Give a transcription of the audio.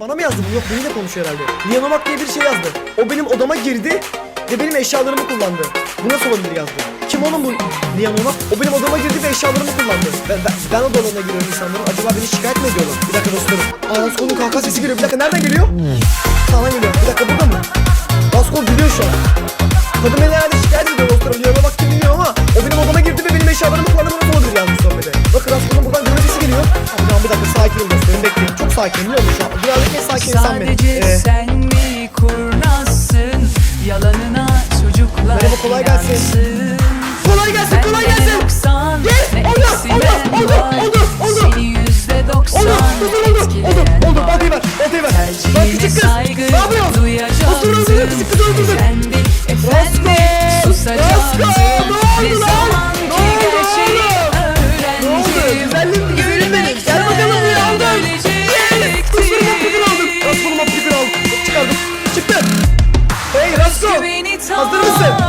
bana mı yazdı bu? Yok biriyle konuşuyor herhalde. Lianomak diye bir şey yazdı. O benim odama girdi ve benim eşyalarımı kullandı. Bu nasıl olabilir yazdı. Kim oğlum bu Lianomak? O benim odama girdi ve eşyalarımı kullandı. Ben, ben, ben odalarına giriyorum insanların. Acaba beni şikayet mi ediyorlar? Bir dakika dostlarım. Aa Raskol'un kahkaha sesi geliyor. Bir dakika nereden geliyor? Sağdan geliyor. Bir dakika burada mı? Raskol gülüyor şu an. Kadın beni herhalde şikayet ediyor dostlarım. Lianomak şu an bir dakika sakin olun dostlarım bekleyin. Çok sakin biliyor musun şu an? Birazcık en sakin insan benim. Sadece ee, sen mi kurnazsın yalanına çocuklar Merhaba kolay gelsin. Kolay gelsin kolay gelsin. Gel oldu oldu oldu oldu oldu. Oldu oldu oldu oldu oldu oldu ver oldu ver. Lan küçük kız ne yapıyorsun? Otur otur küçük kız öldürdün. Rasko Rasko ne oldu lan? Hey Rasko! Hazır mısın?